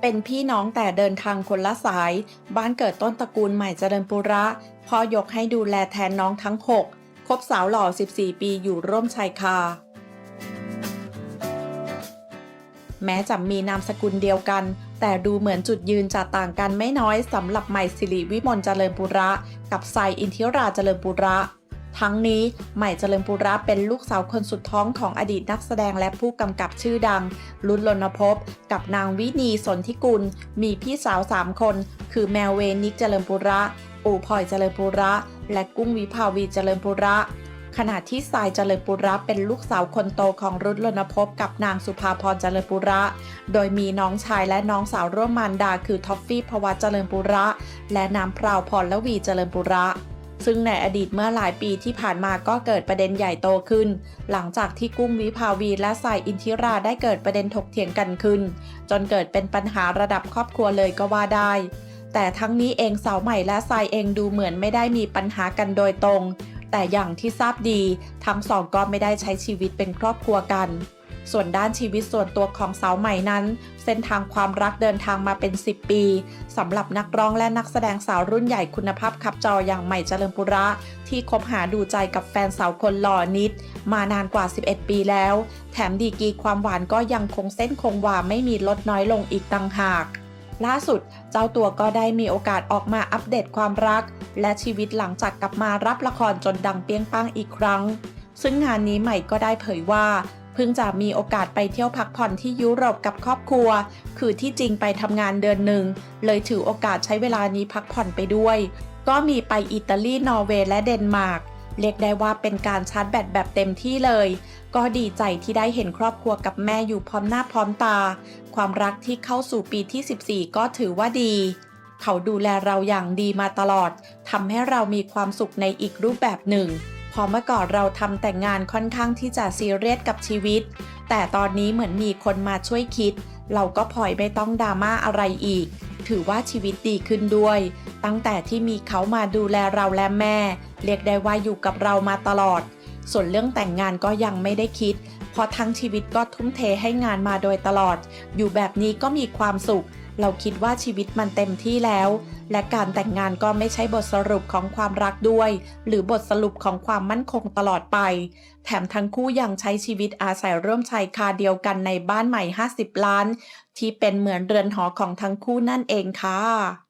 เป็นพี่น้องแต่เดินทางคนละสาย บ้านเกิดต้นตระกูลใหม่เจริญปุระพ่อยกให้ดูแลแทนน้องทั้ง 6 คบสาวหล่อ 14 ปีอยู่ร่วมชายคา แม้จะมีนามสกุลเดียวกัน แต่ดูเหมือนจุดยืนจะต่างกันไม่น้อยสำหรับใหม่สิริวิมลเจริญปุระ กับไซอินทิราเจริญปุระ ทั้งนี้ใหม่เจริญปุระเป็นลูกสาวคนสุดท้องของอดีตนักแสดงและผู้กำกับชื่อดังรุนลนภพกับนางวินีสนธิกุล มีพี่สาว 3 คน คือแมวเวนิกเจริญปุระ อูพลอยเจริญปุระ และกุ้งวิภาวีเจริญปุระขณะที่สายเจริญปุระเป็นลูกสาวคนโตของรุนลนภพกับนางสุภาพรเจริญปุระ โดยมีน้องชายและน้องสาวร่วมมารดาคือท็อฟฟี่พวัตเจริญปุระ และน้ำพราวพรละวีเจริญปุระ ซึ่งในอดีตเมื่อหลายปีที่ผ่านมาก็เกิดประเด็นใหญ่โตขึ้น หลังจากที่กุ้งวิภาวีและสายอินทิราได้เกิดประเด็นถกเถียงกันขึ้น จนเกิดเป็นปัญหาระดับครอบครัวเลยก็ว่าได้ แต่ทั้งนี้เองสาวใหม่และทรายเองดูเหมือนไม่ได้มีปัญหากันโดยตรง แต่อย่างที่ทราบดี ทั้งสองก็ไม่ได้ใช้ชีวิตเป็นครอบครัวกัน ส่วนด้านชีวิตส่วนตัวของสาวใหม่นั้น เส้นทางความรักเดินทางมาเป็น 10 ปีสำหรับนักร้องและนักแสดงสาวรุ่นใหญ่คุณภาพขับจออย่างใหม่เจริญปุระ ที่คบหาดูใจกับแฟนสาวคนหล่อนิด มานานกว่า 11 ปีแล้ว แถมดีกีความหวานก็ยังคงเส้นคงวาไม่มีลดน้อยลงอีกต่างหากล่าสุดเจ้าตัวก็ได้มีโอกาสออกมาอัปเดตความรัก และชีวิตหลังจากกลับมารับละครจนดังเปรี้ยงป้างอีกครั้ง ซึ่งงานนี้ใหม่ก็ได้เผยว่า พิ่งจะมีโอกาสไปเที่ยวพักผ่อนที่ยุโรปกับครอบครัว คือที่จริงไปทำงานเดือนหนึ่ง เลยถือโอกาสใช้เวลานี้พักผ่อนไปด้วย ก็มีไปอิตาลี นอร์เวย์ และเดนมาร์ก เรียกได้ว่าเป็นการชาร์จแบตแบบเต็มที่เลย ก็ดีใจที่ได้เห็นครอบครัวกับแม่อยู่พร้อมหน้าพร้อมตา ความรักที่เข้าสู่ปีที่ 14 ก็ถือว่าดีเขาดูแลเราอย่างดีมาตลอด ทำให้เรามีความสุขในอีกรูปแบบหนึ่ง พอเมื่อก่อนเราทำแต่งงานค่อนข้างที่จะซีเรียสกับชีวิต แต่ตอนนี้เหมือนมีคนมาช่วยคิด เราก็พลอยไม่ต้องดราม่าอะไรอีก ถือว่าชีวิตดีขึ้นด้วย ตั้งแต่ที่มีเขามาดูแลเราและแม่ เรียกได้ว่าอยู่กับเรามาตลอด ส่วนเรื่องแต่งงานก็ยังไม่ได้คิด เพราะทั้งชีวิตก็ทุ่มเทให้งานมาโดยตลอด อยู่แบบนี้ก็มีความสุข เราคิดว่าชีวิตมันเต็มที่แล้ว และการแต่งงานก็ไม่ใช่บทสรุปของความรักด้วย หรือบทสรุปของความมั่นคงตลอดไป แถมทั้งคู่ยังใช้ชีวิตอาศัยร่วมชายคาเดียวกันในบ้านใหม่ 50 ล้าน ที่เป็นเหมือนเรือนหอของทั้งคู่นั่นเองค่ะ